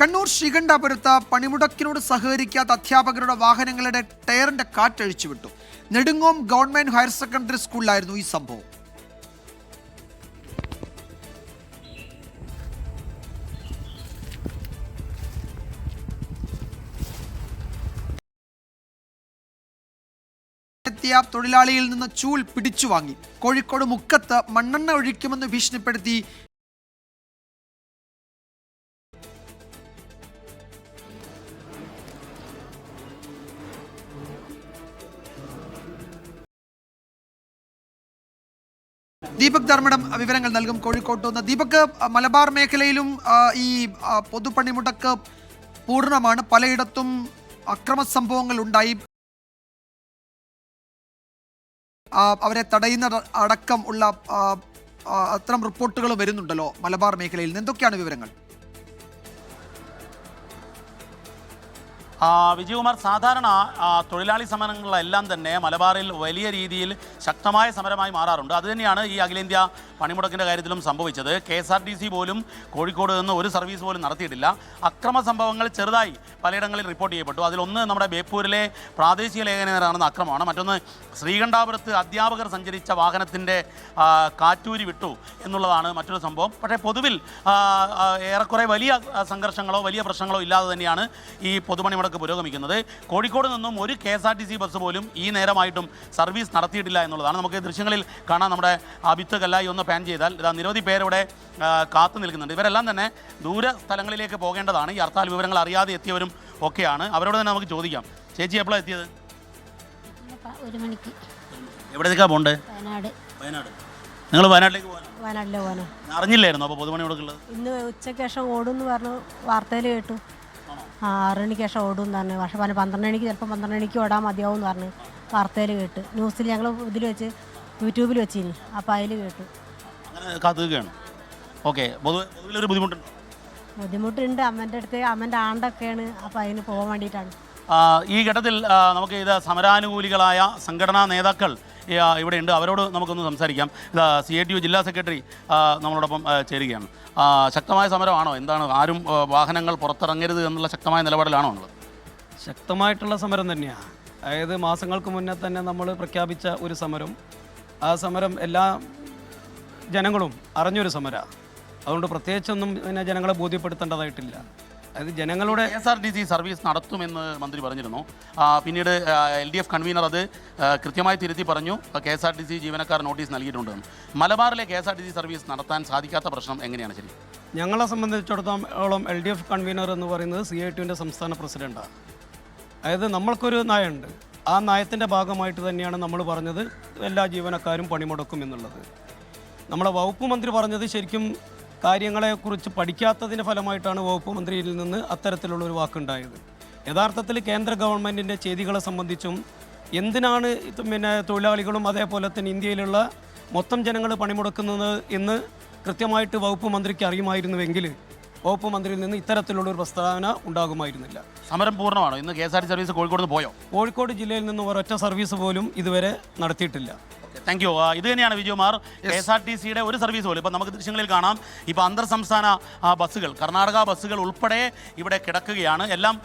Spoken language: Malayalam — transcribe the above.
കണ്ണൂർ ശ്രീകണ്ഠാപുരത്ത് പണിമുടക്കിനോട് സഹകരിക്കാത്ത അധ്യാപകരുടെ വാഹനങ്ങളുടെ ടയറിന്റെ കാറ്റഴിച്ചു വിട്ടു. നെടുങ്ങോം ഗവൺമെന്റ് ഹയർ സെക്കൻഡറി സ്കൂളിലായിരുന്നു ഈ സംഭവം. എത്തിയ തൊഴിലാളിയിൽ നിന്ന് ചൂൽ പിടിച്ചു വാങ്ങി കോഴിക്കോട് മുക്കത്ത് മണ്ണെണ്ണ ഒഴിക്കുമെന്ന് ഭീഷണിപ്പെടുത്തി ദീപക് ധർമ്മടം വിവരങ്ങൾ നൽകും കോഴിക്കോട്ട് നിന്ന്. ദീപക് മലബാർ മേഖലയിലും ഈ പൊതുപണിമുടക്ക് പൂർണമാണ്. പലയിടത്തും അക്രമ സംഭവങ്ങൾ ഉണ്ടായി. അവരെ തടയുന്ന അടക്കം ഉള്ള അത്തരം റിപ്പോർട്ടുകൾ വരുന്നുണ്ടല്ലോ മലബാർ മേഖലയിൽ. എന്തൊക്കെയാണ് വിവരങ്ങൾ? വിജയകുമാർ സാധാരണ തൊഴിലാളി സമരങ്ങളെല്ലാം തന്നെ മലബാറിൽ വലിയ രീതിയിൽ ശക്തമായ സമരമായി മാറാറുണ്ട്. അതുതന്നെയാണ് ഈ അഖിലേന്ത്യാ പണിമുടക്കിന്റെ കാര്യത്തിലും സംഭവിച്ചത്. K S R T C പോലും കോഴിക്കോട് നിന്ന് ഒരു സർവീസ് പോലും നടത്തിയിട്ടില്ല. അക്രമ സംഭവങ്ങൾ ചെറുതായി പലയിടങ്ങളിൽ റിപ്പോർട്ട് ചെയ്യപ്പെട്ടു. അതിലൊന്ന് നമ്മുടെ ബേപ്പൂരിലെ പ്രാദേശിക ലേഖനം നടന്ന അക്രമമാണ്. മറ്റൊന്ന് ശ്രീകണ്ഠാപുരത്ത് അധ്യാപകർ സഞ്ചരിച്ച വാഹനത്തിന്റെ കാറ്റൂരി വിട്ടു എന്നുള്ളതാണ് മറ്റൊരു സംഭവം. പക്ഷേ പൊതുവിൽ ഏറെക്കുറെ വലിയ സംഘർഷങ്ങളോ വലിയ പ്രശ്നങ്ങളോ ഇല്ലാതെ തന്നെയാണ് ഈ പൊതുപണിമുടക്ക് പുരോഗമിക്കുന്നത്. കോഴിക്കോട് നിന്നും ഒരു K S R T C bus പോലും ഈ നേരമായിട്ടും സർവീസ് നടത്തിയിട്ടില്ല എന്നുള്ളതാണ്. നമുക്ക് ദൃശ്യങ്ങളിൽ കാണാം നമ്മുടെ അബിത്ത് കല്ലായി ഒന്ന് പാൻ ചെയ്താൽ. ഇതാ നിരവധി പേരിവിടെ കാത്തു നിൽക്കുന്നുണ്ട്. ഇവരെല്ലാം തന്നെ ദൂര സ്ഥലങ്ങളിലേക്ക് പോകേണ്ടതാണ്. ഈ ഹർത്താൽ വിവരങ്ങൾ അറിയാതെ എത്തിയവരും ഒക്കെയാണ്. അവരോട് തന്നെ നമുക്ക് ചോദിക്കാം. ചേച്ചി എപ്പോഴാണ് എത്തിയത്? ഒരു മണിക്ക്. വയനാട്. വയനാട്. നിങ്ങൾ വയനാട്ടിലേക്ക് വയനാട്ടിലെ പോകാനോ. അറിഞ്ഞില്ലായിരുന്നു? അപ്പോൾ പൊതുപണിമുടക്കുള്ളത്? ഇന്ന് ഉച്ചയ്ക്ക് ശേഷം ഓടും എന്ന് പറഞ്ഞു വാർത്തയിൽ കേട്ടു. ആറ് മണിക്ക് ശേഷം ഓടും എന്ന് പറഞ്ഞു. പക്ഷെ പറഞ്ഞു പന്ത്രണ്ട് മണിക്ക് ചിലപ്പോൾ പന്ത്രണ്ട് മണിക്ക് ഓടാൻ മതിയാവും എന്ന് പറഞ്ഞു വാർത്തയിൽ കേട്ട്. ന്യൂസിൽ ഞങ്ങൾ ഇതിൽ വെച്ച് യൂട്യൂബിൽ വെച്ചിനി. അപ്പോൾ അതിൽ കേട്ടു. അങ്ങനെ ഓക്കെ ഒരു ബുദ്ധിമുട്ടുണ്ട്. ബുദ്ധിമുട്ടുണ്ട്. അമ്മന്റെ അടുത്ത് അമ്മന്റെ ആണ്ടൊക്കെയാണ്. അപ്പോൾ അതിന് പോകാൻ വേണ്ടിയിട്ടാണ്. ഈ ഘട്ടത്തിൽ നമുക്ക് ഇത് സമരാനുകൂലികളായ സംഘടനാ നേതാക്കൾ ഇവിടെയുണ്ട്. അവരോട് നമുക്കൊന്ന് സംസാരിക്കാം. സി ഐ ടി യു ജില്ലാ സെക്രട്ടറി നമ്മളോടൊപ്പം ചേരുകയാണ്. ശക്തമായ സമരമാണോ? എന്താണ്? ആരും വാഹനങ്ങൾ പുറത്തിറങ്ങരുത് എന്നുള്ള ശക്തമായ നിലപാടിലാണോ ഉള്ളത്? ശക്തമായിട്ടുള്ള സമരം തന്നെയാണ് അതായത് മാസങ്ങൾക്ക് മുന്നേ തന്നെ നമ്മൾ പ്രഖ്യാപിച്ച ഒരു സമരം. ആ സമരം എല്ലാ ജനങ്ങളും അറിഞ്ഞൊരു സമരമാണ് അതുകൊണ്ട് പ്രത്യേകിച്ചൊന്നും പിന്നെ ജനങ്ങളെ ബോധ്യപ്പെടുത്തേണ്ടതായിട്ടില്ല. അതായത് ജനങ്ങളുടെ K S R T C service നടത്തുമെന്ന് മന്ത്രി പറഞ്ഞിരുന്നു. പിന്നീട് എൽ ഡി എഫ് കൺവീനർ അത് കൃത്യമായി തിരുത്തി പറഞ്ഞു. K S R T C ജീവനക്കാർ നോട്ടീസ് നൽകിയിട്ടുണ്ടെന്ന് മലബാറിലെ K S R T C service നടത്താൻ സാധിക്കാത്ത പ്രശ്നം എങ്ങനെയാണ് ശരി? ഞങ്ങളെ സംബന്ധിച്ചിടത്തോളം എൽ ഡി എഫ് കൺവീനർ എന്ന് പറയുന്നത് സി ഐ ടിന്റെ സംസ്ഥാന പ്രസിഡന്റാണ് അതായത് നമ്മൾക്കൊരു നയമുണ്ട്. ആ നയത്തിന്റെ ഭാഗമായിട്ട് തന്നെയാണ് നമ്മൾ പറഞ്ഞത് എല്ലാ ജീവനക്കാരും പണിമുടക്കും എന്നുള്ളത്. നമ്മളെ വകുപ്പ് മന്ത്രി പറഞ്ഞത് ശരിക്കും കാര്യങ്ങളെക്കുറിച്ച് പഠിക്കാത്തതിന്റെ ഫലമായിട്ടാണ് വകുപ്പ് മന്ത്രിയിൽ നിന്ന് അത്തരത്തിലുള്ള ഒരു വാക്കുണ്ടായത്. യഥാർത്ഥത്തിൽ കേന്ദ്ര ഗവൺമെന്റിന്റെ ചെയ്തികളെ സംബന്ധിച്ചും എന്തിനാണ് പിന്നെ തൊഴിലാളികളും അതേപോലെ തന്നെ ഇന്ത്യയിലുള്ള മൊത്തം ജനങ്ങൾ പണിമുടക്കുന്നത് എന്ന് കൃത്യമായിട്ട് വകുപ്പ് മന്ത്രിക്ക് അറിയുമായിരുന്നുവെങ്കിൽ വകുപ്പ് മന്ത്രിയിൽ നിന്ന് ഇത്തരത്തിലുള്ള ഒരു പ്രസ്താവന ഉണ്ടാകുമായിരുന്നില്ല. സമരം പൂർണമാണോ? ഇന്ന് K S R T service Kozhikode പോയോ? കോഴിക്കോട് ജില്ലയിൽ നിന്ന് ഒരൊറ്റ സർവീസ് പോലും ഇതുവരെ നടത്തിയിട്ടില്ല. താങ്ക് യു ഇത് തന്നെയാണ് Vijayakumar K S R T സിയുടെ ഒരു സർവീസ് പോലും. ഇപ്പം നമുക്ക് ദൃശ്യങ്ങളിൽ കാണാം. ഇപ്പോൾ അന്തർ സംസ്ഥാന ബസ്സുകൾ കർണാടക ബസ്സുകൾ ഉൾപ്പെടെ ഇവിടെ കിടക്കുകയാണ്. എല്ലാം